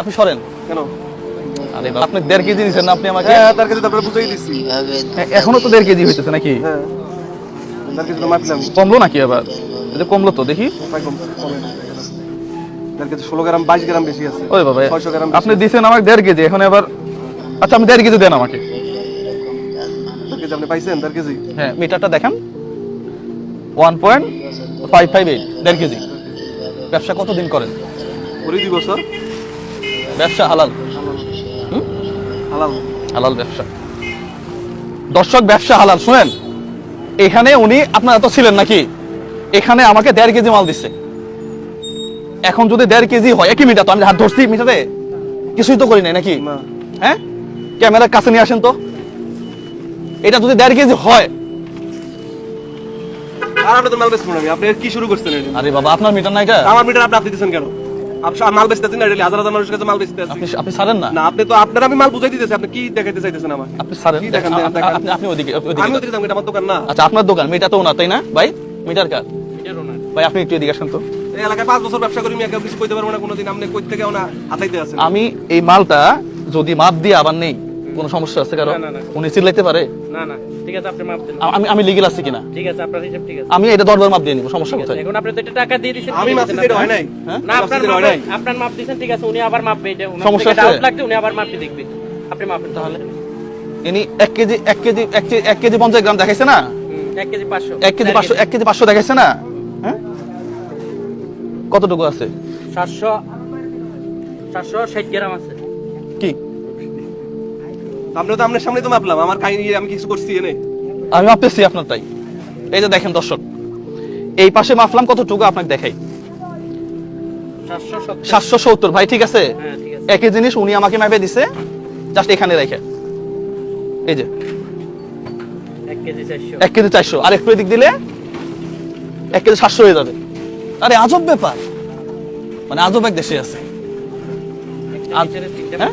আপনি সরেন। কেন? আরে বাবা, আপনি দেড় কেজি নিছেন না আপনি আমাকে? হ্যাঁ তার কাছে তো আপনারা বুঝাই দিছি। হ্যাঁ, এখনও তো দেড় কেজি হইতেছে নাকি? হ্যাঁ। তো মাপলাম কমলো নাকি আবার? এটা কমলো তো দেখি। তার কাছে ষোলো গ্রাম বাইশ গ্রাম বেশি আছে। ওই বাবা ছয়শো গ্রাম আপনি দিছেন আমাকে দেড় কেজি এখন এবার আচ্ছা আপনি দেড় কেজি দেন আমাকে। আপনি পাইছেন তার কেজি? হ্যাঁ মিটারটা দেখেন। One point five five eight দেড় কেজি। ব্যবসা কতদিন করেন? কুড়ি দুই বছর। ব্যবসা হালাল? হালাল। হালাল ব্যবসা। দর্শক ব্যবসা হালাল শুনেন? এখানে উনি আপনার এত ছিলেন নাকি? এখানে আমাকে দেড় কেজি মাল দিচ্ছে। এখন যদি দেড় কেজি হয় একই মিটার তো আমি হাত ধরছি মিটারে? কিছুই তো করি নাই নাকি? হ্যাঁ? ক্যামেরার কাছে নিয়ে আসেন তো। এটা যদি দেড় কেজি হয়। আর আপনি তো মাল বেচবেন আমি আপনি কি শুরু করছেন? আরে বাবা আপনার মিটার নাই কা? আমার মিটার আপনি আপনি দিতেছেন কেন? মাল বেচতেছেন না এটা হাজার হাজার মানুষের কাছে মাল বেচতে আপনি আপনি ছাড়েন না? না আপনি তো আপনার আমি মাল বুঝাই দিতেছি আপনি কি দেখাইতে চাইতেছেন আমাকে? আপনি ছাড়েন। আপনি- আপনি আপনি ওদিকে ওদিকে আমি ওদিকে যাব এটা আমার দোকান না। আচ্ছা আপনার দোকান মিটার তো ওনার তাই না? ভাই মিটার কার ভাই আপনি একটু এদিকে আসেন তো। এই এলাকায় পাঁচ বছর ব্যবসা করি আমি কিছু কইতে পারব না কোনোদিন। আপনি কই থেকে ওনা হাতাইতে আছেন? আমি এই মালটা যদি মাপ দিয়ে আবার নেই কোনো সমস্যা আছে? কারও না, না, না। উনি চিল্লাইতে পারে? না না। ঠিক আছে আপনি মাপ দেন। আমি আমি লিগেল আছি কিনা? ঠিক আছে আপনার হিসাব ঠিক আছে। আমি এটা দরবার মাপ দিয়ে নিব সমস্যা কোথায়? এখন আপনি তো এটা টাকা দিয়ে দিয়েছেন আমি আছে, যেটা হয় নাই। হ্যাঁ? না আপনার হয় মাপ নাই। আপনার মাপ দিয়েছেন ঠিক আছে উনি আবার মাপবে এটা সমস্যা আছে? ডাউট লাগছে উনি আবার মাপটি দেখবে। আপনি মাপেন তাহলে? ইনি এক কেজি এক কেজি এক কেজি এক কেজি পঞ্চাশ গ্রাম দেখাইছে না? এক কেজি পাঁচশো। এক কেজি পাঁচশো এক কেজি পাঁচশো দেখাইছে না? হ্যাঁ? কতটুকু আছে? সাতশো সাতশো ষাট গ্রাম আছে। আপনি তো আপনার সামনে তো মাপলাম আমার কাহিনী আমি কিছু করছি এনে। আমি মাপতেছি আপনার তাই। এই যে দেখেন দর্শক এই পাশে মাপলাম কতটুকু আপনাকে দেখাই? সাতশো সত্তর। ভাই ঠিক আছে? হ্যাঁ ঠিক আছে। একই জিনিস উনি আমাকে মাপে দিছে জাস্ট এখানে রেখে। এই যে। এক কেজি চারশো। এক কেজি চারশো। আর একটু এদিক দিলে এক কেজি সাতশো হয়ে যাবে। আরে আজব ব্যাপার। মানে আজব এক দেশে আছে। হ্যাঁ?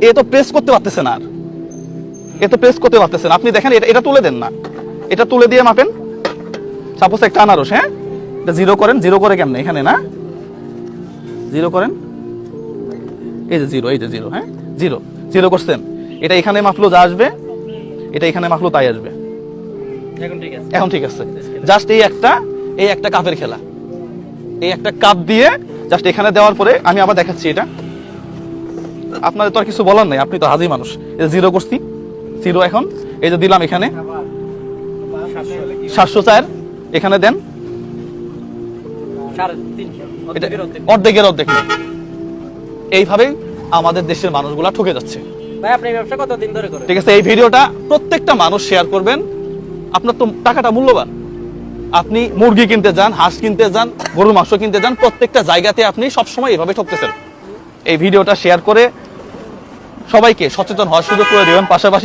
এ তো প্রেস করতে পারতেছে না আর। এ তো প্রেস করতে পারতেছে না। আপনি দেখেন এটা এটা তুলে দেন না। এটা তুলে দিয়ে মাপেন। সাপোজ একটা আনারস হ্যাঁ? এটা জিরো করেন। জিরো করে কেমনে? এখানে না? জিরো করেন। এই যে জিরো এই যে জিরো হ্যাঁ? জিরো জিরো করছেন। এটা এখানে মাপলো যা আসবে। এটা এখানে মাপলো তাই আসবে। এখন ঠিক আছে। এখন ঠিক আছে। জাস্ট এই একটা এই একটা কাপের খেলা। এই একটা কাপ দিয়ে জাস্ট এখানে দেওয়ার পরে আমি আবার দেখাচ্ছি এটা। আপনাদের তো আর কিছু বলার নাই আপনি তো হাজি মানুষ। এই জিরো করছি জিরো এখন এই যে দিলাম এখানে। সাতশো চার এখানে দেন। এটা অর্ধেকের অর্ধেক। এইভাবেই আমাদের দেশের মানুষগুলা ঠকে যাচ্ছে। ঠিক আছে এই ভিডিওটা প্রত্যেকটা মানুষ শেয়ার করবেন। আপনার তো টাকাটা মূল্যবান। আপনি মুরগি কিনতে যান হাঁস কিনতে যান গরুর মাংস কিনতে যান প্রত্যেকটা জায়গাতে আপনি সবসময় এভাবে ঠকতেছেন। এই ভিডিওটা শেয়ার করে সবাইকে সচেতন হওয়ার সুযোগ করে দেবেন। পাশাপাশি